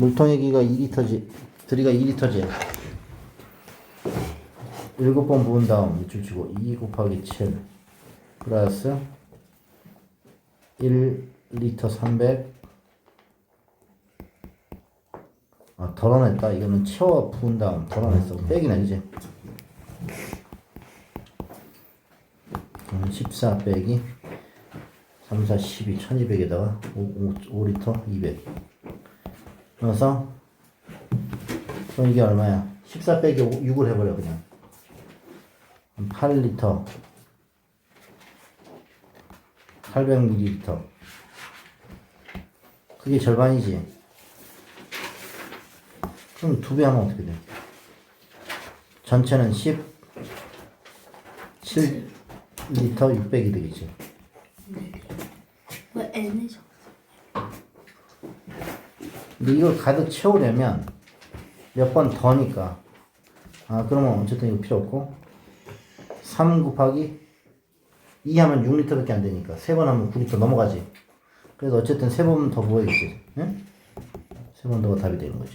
물통의 기가 2리터지, 들이가 2리터지. 7번 부은 다음 밑줄 치고 2 곱하기 7 플러스 1리터 300 아, 덜어냈다. 이거는 채워 부은 다음 덜어냈어. 빼기네, 이제. 그럼 14 빼기 3, 4, 12, 1200에다가 5, 5, 리터 200. 넣어서, 그럼 이게 얼마야? 14 빼기 6을 해버려, 그냥. 8리터. 800ml. 그게 절반이지. 그럼 두 배 하면 어떻게 돼? 전체는 10, 7리터 600이 되겠지. 왜 N을 적? 근데 이걸 가득 채우려면 몇 번 더니까. 아, 그러면 어쨌든 이거 필요 없고. 3 곱하기 2 하면 6리터밖에 안 되니까. 세번 하면 9리터 넘어가지. 그래서 어쨌든 세번더 부어야겠지. 응? 세번 더가 답이 되는 거지.